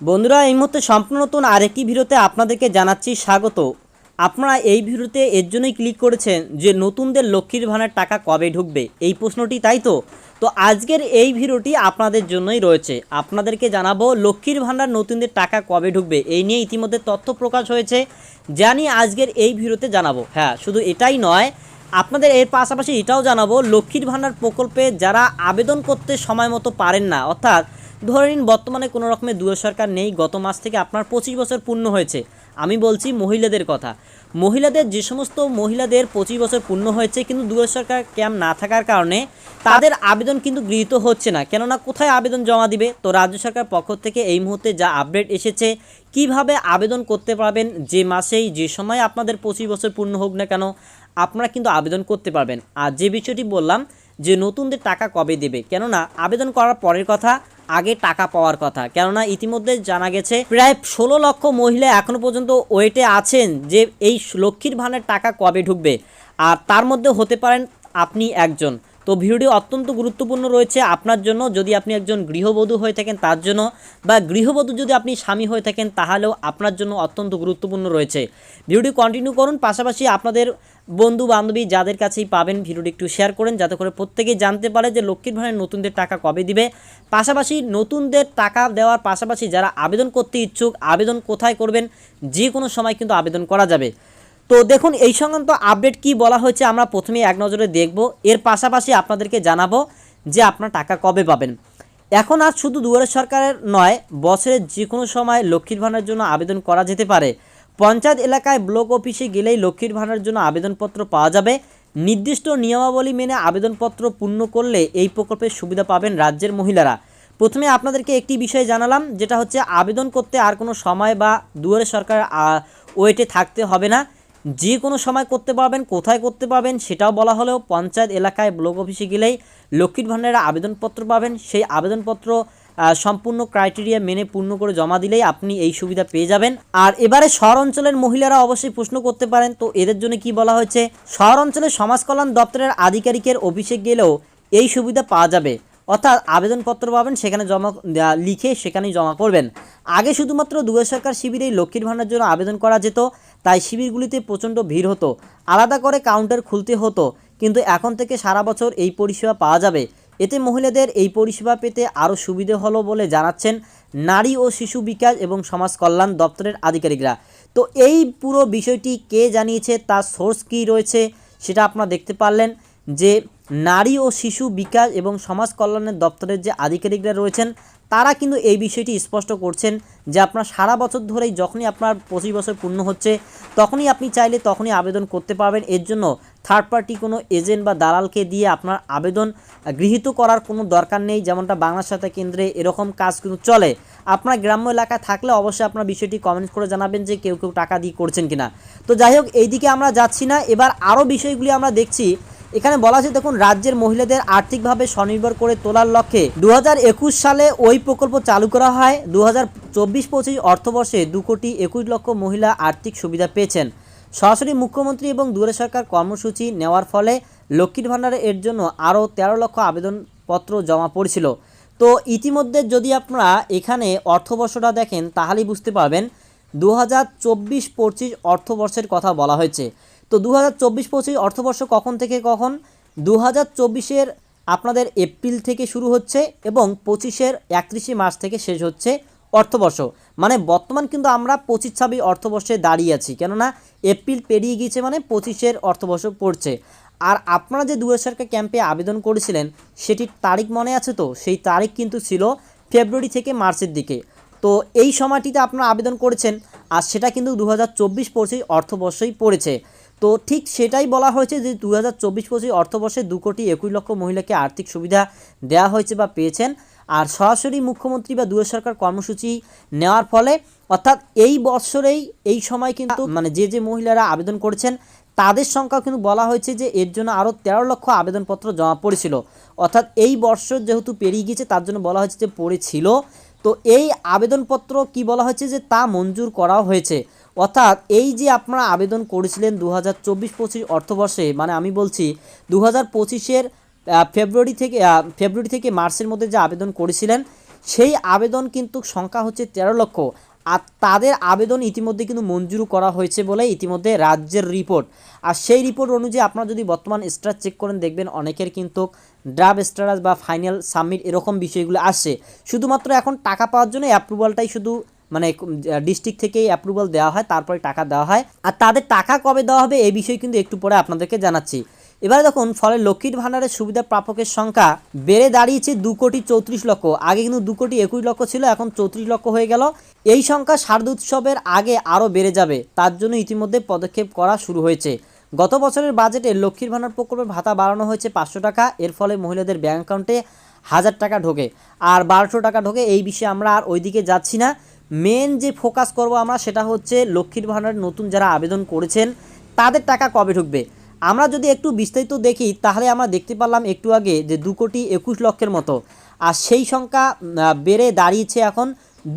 বন্ধুরা, এই মুহূর্তে সম্পূর্ণ নতুন আরেকটি ভিডিওতে আপনাদেরকে জানাচ্ছি স্বাগত। আপনারা এই ভিডিওতে এর জন্যই ক্লিক করেছেন যে নতুনদের লক্ষ্মীর ভাণ্ডার টাকা কবে ঢুকবে? এই প্রশ্নটি, তাই তো? তো আজকের এই ভিডিওটি আপনাদের জন্যই রয়েছে। আপনাদেরকে জানাব লক্ষ্মীর ভাণ্ডার নতুনদের টাকা কবে ঢুকবে? এই নিয়ে ইতিমধ্যে তথ্য প্রকাশ হয়েছে। জানি আজকের এই ভিডিওতে জানাব। হ্যাঁ শুধু এটাই নয়, আপনাদের এর পাশাপাশি এটাও জানাব, লক্ষ্মীর ভাণ্ডার প্রকল্পে যারা আবেদন করতে সময় মতো পারেন না, অর্থাৎ ধরে নিন, বর্তমানে কোনো রকমের দুয়ার সরকার নেই, গত মাস থেকে আপনার পঁচিশ বছর পূর্ণ হয়েছে। আমি বলছি মহিলাদের কথা। মহিলাদের যে সমস্ত মহিলাদের পঁচিশ বছর পূর্ণ হয়েছে, কিন্তু দুয়ার সরকার ক্যাম্প না থাকার কারণে তাদের আবেদন কিন্তু গৃহীত হচ্ছে না। কেননা কোথায় আবেদন জমা দিবে? তো রাজ্য সরকার পক্ষ থেকে এই মুহূর্তে যা আপডেট এসেছে, কীভাবে আবেদন করতে পারবেন, যে মাসেই, যে সময় আপনাদের পঁচিশ বছর পূর্ণ হোক না কেন, আপনারা কিন্তু আবেদন করতে পারবেন। আর যে বিষয়টি বললাম, যে নতুনদের টাকা কবে দেবে? কেননা, আবেদন করার পরের কথা আগে টাকা পাওয়ার কথা। কেননা ইতিমধ্যে জানা গেছে, প্রায় ষোলো লক্ষ মহিলা এখনও পর্যন্ত ওয়েটে আছেন যে এই লক্ষ্মীর ভানের টাকা কবে ঢুকবে। আর তার মধ্যে হতে পারেন আপনি একজন। তো ভিডিওটি অত্যন্ত গুরুত্বপূর্ণ রয়েছে আপনার জন্য। যদি আপনি একজন গৃহবধূ হয়ে থাকেন, তার জন্য বা গৃহবধূ যদি আপনি স্বামী হয়ে থাকেন, তাহলেও আপনার জন্য অত্যন্ত গুরুত্বপূর্ণ রয়েছে। ভিডিওটি কন্টিনিউ করুন, পাশাপাশি আপনাদের বন্ধু বান্ধবী যাদের কাছেই পাবেন, ভিডিওটি একটু শেয়ার করেন, যাতে করে প্রত্যেকেই জানতে পারে যে লক্ষ্মীর ভাণ্ডার নতুনদের টাকা কবে দিবে। পাশাপাশি নতুনদের টাকা দেওয়ার পাশাপাশি যারা আবেদন করতে ইচ্ছুক, আবেদন কোথায় করবেন, যে কোনো সময় কিন্তু আবেদন করা যাবে। তো দেখুন, এই সংক্রান্ত আপডেট কি বলা হয়েছে আমরা প্রথমে এক নজরে দেখব। এর পাশাপাশি আপনাদেরকে জানাব যে আপনার টাকা কবে পাবেন। এখন আর শুধু দুয়ারে সরকারের নয়, বছরের যে কোনো সময় লক্ষ্মীর ভাণ্ডার জন্য আবেদন করা যেতে পারে। পঞ্চায়েত এলাকায় ব্লক অফিসে গেলেই লক্ষ্মীর ভাণ্ডার জন্য আবেদনপত্র পাওয়া যাবে। নির্দিষ্ট নিয়মাবলী মেনে আবেদনপত্র পূর্ণ করলে এই প্রকল্পের সুবিধা পাবেন রাজ্যের মহিলারা। প্রথমে আপনাদেরকে একটি বিষয় জানালাম, যেটা হচ্ছে আবেদন করতে আর কোনো সময় বা দুয়ারে সরকার ওয়েটে থাকতে হবে না। যে কোনো সময় করতে পারবেন, কোথায় করতে পারবেন সেটাও বলা হলেও পঞ্চায়েত এলাকায় ব্লক অফিসে গেলেই লক্ষ্মীর ভাণ্ডারের আবেদনপত্র পাবেন। সেই আবেদনপত্র সম্পূর্ণ ক্রাইটেরিয়া মেনে পূর্ণ করে জমা দিলেই আপনি এই সুবিধা পেয়ে যাবেন। আর এবারে শহর অঞ্চলের মহিলারা অবশ্যই প্রশ্ন করতে পারেন, তো এদের জন্য কি বলা হয়েছে? শহর অঞ্চলের সমাজ কল্যাণ দপ্তরের আধিকারিকের অফিসে গেলেও এই সুবিধা পাওয়া যাবে। অর্থাৎ আবেদনপত্র পাবেন, সেখানে জমা লিখে সেখানেই জমা করবেন আগে শুধুমাত্র দুয়ার সরকার শিবিরেই লক্ষ্মীর ভাণ্ডার জন্য আবেদন করা যেত, তাই শিবিরগুলিতে প্রচণ্ড ভিড় হতো। আলাদা করে কাউন্টার খুলতে হতো, কিন্তু এখন থেকে সারা বছর এই পরিষেবা পাওয়া যাবে। এতে মহিলাদের এই পরিষেবা পেতে আরও সুবিধে হলো বলে জানাচ্ছেন নারী ও শিশু বিকাশ এবং সমাজ কল্যাণ দপ্তরের আধিকারিকরা। তো এই পুরো বিষয়টি কে জানিয়েছে, তার সোর্স কী রয়েছে, সেটা আপনারা দেখতে পারলেন যে নারী ও শিশু বিকাশ এবং সমাজ কল্যাণের দপ্তরের যে আধিকারিকরা রয়েছেন, তারা কিন্তু এই বিষয়টি স্পষ্ট করছেন যে আপনার সারা বছর ধরেই যখনই আপনার পঁচিশ বছর পূর্ণ হচ্ছে, তখনই আপনি চাইলে তখনই আবেদন করতে পারবেন। এর জন্য থার্ড পার্টি কোনো এজেন্ট বা দালালকে দিয়ে আপনার আবেদন গৃহীত করার কোনো দরকার নেই, যেমনটা বাংলা সাথে কেন্দ্রে এরকম কাজ কিন্তু চলে। আপনার গ্রাম্য এলাকায় থাকলে অবশ্যই আপনার বিষয়টি কমেন্ট করে জানাবেন যে কেউ কেউ টাকা দিয়ে করছেন কিনা। তো যাই হোক, এইদিকে আমরা যাচ্ছি না। এবার আরও বিষয়গুলি আমরা দেখছি। এখানে বলা আছে দেখুন, রাজ্যের মহিলাদের আর্থিকভাবে স্বনির্ভর করে তোলার লক্ষ্যে দু হাজার একুশ সালে ওই প্রকল্প চালু করা হয়। দু হাজার চব্বিশ পঁচিশ অর্থবর্ষে দু কোটি একুশ লক্ষ মহিলা আর্থিক সুবিধা পেয়েছেন। সরাসরি মুখ্যমন্ত্রী এবং দুয়ারে সরকার কর্মসূচি নেওয়ার ফলে লক্ষ্মীর ভাণ্ডারে এর জন্য আরও তেরো লক্ষ আবেদনপত্র জমা পড়েছিল। তো ইতিমধ্যে যদি আপনারা এখানে অর্থবর্ষটা দেখেন, তাহলেই বুঝতে পারবেন দু হাজার চব্বিশ পঁচিশ অর্থবর্ষের কথা বলা হয়েছে। তো দু হাজার চব্বিশ পঁচিশ অর্থবর্ষ কখন থেকে কখন? দু হাজার চব্বিশের আপনাদের এপ্রিল থেকে শুরু হচ্ছে এবং পঁচিশের একত্রিশে মার্চ থেকে শেষ হচ্ছে অর্থবর্ষ। মানে বর্তমান কিন্তু আমরা পঁচিশ ছাব্বিশ অর্থবর্ষে দাঁড়িয়ে আছি। কেননা এপ্রিল পেরিয়ে গিয়েছে মানে পঁচিশের অর্থবর্ষ পড়ছে। আর আপনারা যে দুয়ার সরকার ক্যাম্পে আবেদন করেছিলেন, সেটির তারিখ মনে আছে তো? সেই তারিখ কিন্তু ছিল ফেব্রুয়ারি থেকে মার্চের দিকে। তো এই সময়টিতে আপনারা আবেদন করেছেন, আর সেটা কিন্তু দু হাজার চব্বিশ পঁচিশ অর্থবর্ষই পড়েছে। তো ঠিক সেটাই বলা হয়েছে যে দু হাজার চব্বিশ পঁচিশ অর্থবর্ষে দু কোটি একুশ লক্ষ মহিলাকে আর্থিক সুবিধা দেওয়া হয়েছে বা পেয়েছেন। আর সরাসরি মুখ্যমন্ত্রী বা দুয়ার সরকার কর্মসূচি নেওয়ার ফলে অর্থাৎ এই বছরেই এই সময় কিন্তু মানে যে যে মহিলারা আবেদন করেছেন, তাদের সংখ্যাও কিন্তু বলা হয়েছে যে এর জন্য আরও তেরো লক্ষ আবেদনপত্র জমা পড়েছিল। অর্থাৎ এই বর্ষ যেহেতু পেরিয়ে গিয়েছে, তার জন্য বলা হয়েছে যে পড়েছিল। তো এই আবেদনপত্র কি বলা হয়েছে যে তা মঞ্জুর করাও হয়েছে। অর্থাৎ এই যে আপনারা আবেদন করেছিলেন দু হাজার চব্বিশ পঁচিশ অর্থবর্ষে মানে আমি বলছি দু হাজার পঁচিশের ফেব্রুয়ারি থেকে ফেব্রুয়ারি থেকে মার্চের মধ্যে যে আবেদন করেছিলেন, সেই আবেদন কিন্তু সংখ্যা হচ্ছে তেরো লক্ষ। আর তাদের আবেদন ইতিমধ্যে কিন্তু মঞ্জুর করা হয়েছে বলে ইতিমধ্যে রাজ্যের রিপোর্ট। আর সেই রিপোর্ট অনুযায়ী আপনারা যদি বর্তমান স্ট্যাটাস চেক করেন, দেখবেন অনেকের কিন্তু ড্রাফ স্ট্যাটাস বা ফাইনাল সাবমিট এরকম বিষয়গুলো আসছে। শুধুমাত্র এখন টাকা পাওয়ার জন্য অ্যাপ্রুভালটাই শুধু মানে ডিস্ট্রিক্ট থেকেই অ্যাপ্রুভাল দেওয়া হয়, তারপরে টাকা দেওয়া হয়। আর তাদের টাকা কবে দেওয়া হবে এই বিষয়ে কিন্তু একটু পরে আপনাদেরকে জানাচ্ছি। এবারে দেখুন, ফলে লক্ষ্মীর ভাণ্ডারের সুবিধা প্রাপকের সংখ্যা বেড়ে দাঁড়িয়েছে দু কোটি চৌত্রিশ লক্ষ। আগে কিন্তু দু কোটি একুশ লক্ষ ছিল, এখন চৌত্রিশ লক্ষ হয়ে গেল। এই সংখ্যা শারদ উৎসবের আগে আরও বেড়ে যাবে। তার জন্য ইতিমধ্যে পদক্ষেপ করা শুরু হয়েছে। গত বছরের বাজেটে লক্ষ্মীর ভাণ্ডার প্রকল্পের ভাতা বাড়ানো হয়েছে পাঁচশো টাকা। এর ফলে মহিলাদের ব্যাঙ্ক অ্যাকাউন্টে হাজার টাকা ঢোকে। আর বারোশো টাকা ঢোকে, এই বিষয়ে আমরা আর ওইদিকে যাচ্ছি না। মেন যে ফোকাস করব আমরা সেটা হচ্ছে লক্ষ্মীর ভাণ্ডার নতুন যারা আবেদন করেছেন, তাদের টাকা কবে ঢুকবে? আমরা যদি একটু বিস্তারিত দেখি, তাহলে আমরা দেখতে পারলাম একটু আগে যে দু কোটি একুশ লক্ষের মতো। আর সেই সংখ্যা বেড়ে দাঁড়িয়েছে এখন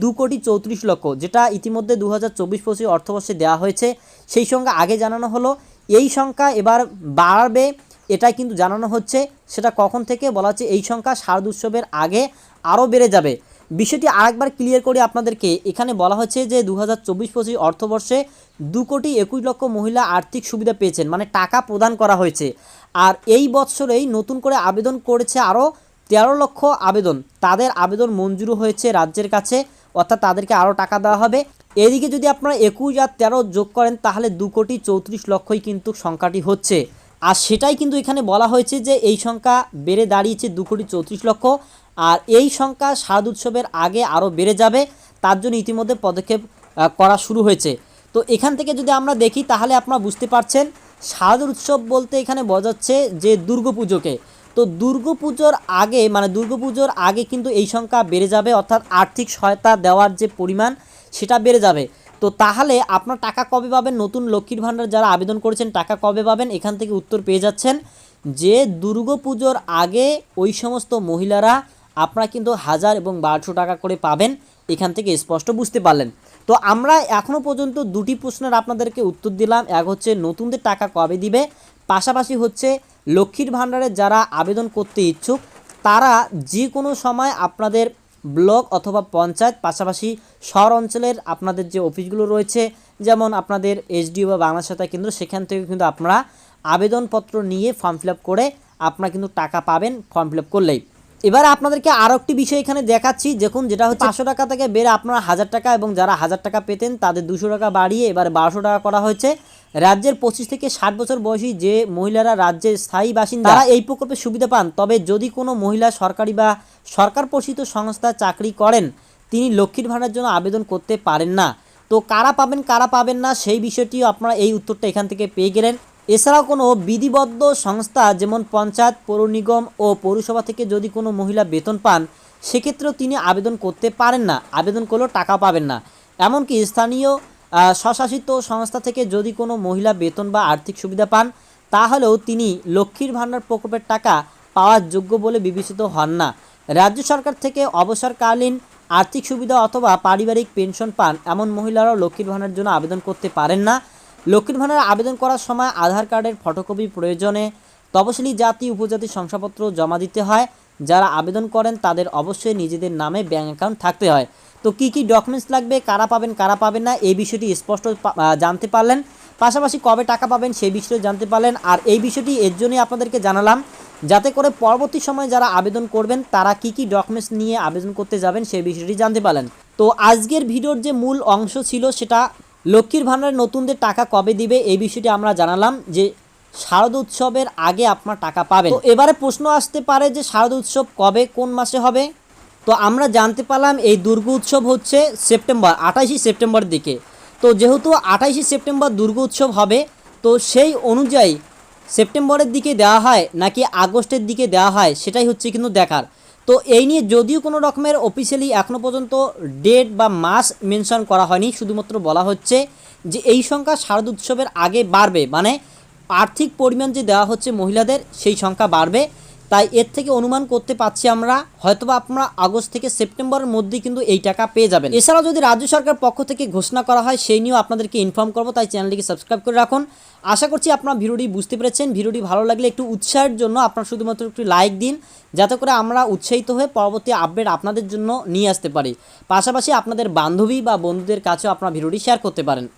দু কোটি চৌত্রিশ লক্ষ, যেটা ইতিমধ্যে দু হাজার চব্বিশ পঁচিশ অর্থবর্ষে দেওয়া হয়েছে। সেই সংখ্যা আগে জানানো হলো। এই সংখ্যা এবার বাড়বে, এটাই কিন্তু জানানো হচ্ছে। সেটা কখন থেকে? বলা হচ্ছে এই সংখ্যা শারদ উৎসবের আগে আরও বেড়ে যাবে। বিষয়টি আরেকবার ক্লিয়ার করে আপনাদেরকে, এখানে বলা হচ্ছে যে দু হাজার চব্বিশ পঁচিশ অর্থবর্ষে দু কোটি একুশ লক্ষ মহিলা আর্থিক সুবিধা পেয়েছেন মানে টাকা প্রদান করা হয়েছে। আর এই বছরেই নতুন করে আবেদন করেছে আরও তেরো লক্ষ আবেদন। তাদের আবেদন মঞ্জুর হয়েছে রাজ্যের কাছে, অর্থাৎ তাদেরকে আরও টাকা দেওয়া হবে। এদিকে যদি আপনারা একুশ আর তেরো যোগ করেন, তাহলে দু কোটি চৌত্রিশ লক্ষই কিন্তু সংখ্যাটি হচ্ছে। আর সেটাই কিন্তু এখানে বলা হয়েছে যে এই সংখ্যা বেড়ে দাঁড়িয়েছে দু কোটি চৌত্রিশ লক্ষ। আর এই সংখ্যা শারদ উৎসবের আগে আরও বেড়ে যাবে, তার জন্য ইতিমধ্যে পদক্ষেপ করা শুরু হয়েছে। তো এখান থেকে যদি আমরা দেখি, তাহলে আপনারা বুঝতে পারছেন শারদ উৎসব বলতে এখানে বোঝাচ্ছে যে দুর্গাপুজোকে তো দুর্গাপুজোর আগে মানে দুর্গাপুজোর আগে কিন্তু এই সংখ্যা বেড়ে যাবে, অর্থাৎ আর্থিক সহায়তা দেওয়ার যে পরিমাণ, সেটা বেড়ে যাবে। তো তাহলে আপনার টাকা কবে পাবেন? নতুন লক্ষ্মীর ভাণ্ডার যারা আবেদন করেছেন, টাকা কবে পাবেন? এখান থেকে উত্তর পেয়ে যাচ্ছেন যে দুর্গাপুজোর আগে ওই সমস্ত মহিলারা আপনারা কিন্তু হাজার এবং বারোশো টাকা করে পাবেন। এখান থেকে স্পষ্ট বুঝতে পারলেন। তো আমরা এখনও পর্যন্ত দুটি প্রশ্নের আপনাদেরকে উত্তর দিলাম। এক হচ্ছে, নতুনদের টাকা কবে দিবে? পাশাপাশি হচ্ছে, লক্ষ্মীর ভাণ্ডারে যারা আবেদন করতে ইচ্ছুক, তারা যে কোনো সময় আপনাদের ব্লক অথবা পঞ্চায়েত, পাশাপাশি শহর অঞ্চলের আপনাদের যে অফিসগুলো রয়েছে, যেমন আপনাদের এসডিও বা বাংলা সহায়তা কেন্দ্র, সেখান থেকে কিন্তু আপনারা আবেদনপত্র নিয়ে ফর্ম ফিল করে আপনারা কিন্তু টাকা পাবেন ফর্ম ফিল করলেই। এবার আপনাদেরকে আরও একটি বিষয় এখানে দেখাচ্ছি। দেখুন যেটা হচ্ছে পাঁচশো টাকা থেকে বেড়ে আপনারা হাজার টাকা এবং যারা হাজার টাকা পেতেন তাদের দুশো টাকা বাড়িয়ে এবার বারোশো টাকা করা হয়েছে। রাজ্যের পঁচিশ থেকে ষাট বছর বয়সী যে মহিলারা রাজ্যের স্থায়ী বাসিন্দা তারা এই প্রকল্পের সুবিধা পান। তবে যদি কোনো মহিলা সরকারি বা সরকার পোষিত সংস্থায় চাকরি করেন তিনি লক্ষ্মীর ভাণ্ডার জন্য আবেদন করতে পারেন না। তো কারা পাবেন কারা পাবেন না সেই বিষয়টিও আপনারা এই উত্তরটা এখান থেকে পেয়ে গেলেন। এছাড়াও কোনো বিধিবদ্ধ সংস্থা যেমন পঞ্চায়েত, পৌর নিগম ও পৌরসভা থেকে যদি কোনো মহিলা বেতন পান, সেক্ষেত্রেও তিনি আবেদন করতে পারেন না, আবেদন করলেও টাকা পাবেন না। এমনকি স্থানীয় স্বশাসিত সংস্থা থেকে যদি কোনো মহিলা বেতন বা আর্থিক সুবিধা পান, তাহলেও তিনি লক্ষ্মীর ভাণ্ডার প্রকল্পের টাকা পাওয়ার যোগ্য বলে বিবেচিত হন না। রাজ্য সরকার থেকে অবসরকালীন আর্থিক সুবিধা অথবা পারিবারিক পেনশন পান এমন মহিলারাও লক্ষ্মীর ভাণ্ডার জন্য আবেদন করতে পারেন না। লক্ষ্মীর ভাণ্ডার আবেদন করার সময় আধার কার্ডের ফটোকপি প্রয়োজনে তপশিলি জাতি, উপজাতি শংসাপত্র জমা দিতে হয়। যারা আবেদন করেন, তাদের অবশ্যই নিজেদের নামে ব্যাঙ্ক অ্যাকাউন্ট থাকতে হয়। তো কি কি ডকুমেন্টস লাগবে, কারা পাবেন কারা পাবেন না, এই বিষয়টি স্পষ্ট জানতে পারলেন। পাশাপাশি কবে টাকা পাবেন, সেই বিষয়ে জানতে পারলেন। আর এই বিষয়টি এর জন্যই আপনাদেরকে জানালাম, যাতে করে পরবর্তী সময় যারা আবেদন করবেন, তারা কি কি ডকুমেন্টস নিয়ে আবেদন করতে যাবেন, সেই বিষয়টি জানতে পারলেন। তো আজকের ভিডিওর যে মূল অংশ ছিল, সেটা লক্ষ্মীর ভাণ্ডারের নতুনদের টাকা কবে দিবে এই বিষয়টি আমরা জানালাম যে শারদ উৎসবের আগে আপনার টাকা পাবেন। তো এবারে প্রশ্ন আসতে পারে যে শারদ উৎসব কবে, কোন মাসে হবে? তো আমরা জানতে পারলাম এই দুর্গা উৎসব হচ্ছে সেপ্টেম্বর আঠাশে সেপ্টেম্বর দিকে। তো যেহেতু আঠাশে সেপ্টেম্বর দুর্গা উৎসব হবে, তো সেই অনুযায়ী সেপ্টেম্বরের দিকে দেওয়া হয় নাকি আগস্টের দিকে দেওয়া হয় সেটাই হচ্ছে কিন্তু দেখার। তো এই নিয়ে যদিও কোনো রকমের অফিসিয়ালি এখনও পর্যন্ত ডেট বা মাস মেনশন করা হয়নি, শুধুমাত্র বলা হচ্ছে যে এই সংখ্যা শারদ উৎসবের আগে বাড়বে। মানে আর্থিক পরিমাণ যে দেওয়া হচ্ছে মহিলাদের, সেই সংখ্যা বাড়বে। তাই এর থেকে অনুমান করতে পারছি আমরা, হয়তোবা আপনারা আগস্ট থেকে সেপ্টেম্বরের মধ্যেই কিন্তু এই টাকা পেয়ে যাবেন। এছাড়াও যদি রাজ্য সরকার পক্ষ থেকে ঘোষণা করা হয়, সেই নিয়েও আপনাদেরকে ইনফর্ম করব, তাই চ্যানেলটিকে সাবস্ক্রাইব করে রাখুন। আশা করছি আপনারা ভিডিওটি বুঝতে পেরেছেন। ভিডিওটি ভালো লাগলে একটু উৎসাহের জন্য আপনারা শুধুমাত্র একটু লাইক দিন, যাতে করে আমরা উৎসাহিত হয়ে পরবর্তী আপডেট আপনাদের জন্য নিয়ে আসতে পারি। পাশাপাশি আপনাদের বান্ধবী বা বন্ধুদের কাছেও আপনারা ভিডিওটি শেয়ার করতে পারেন।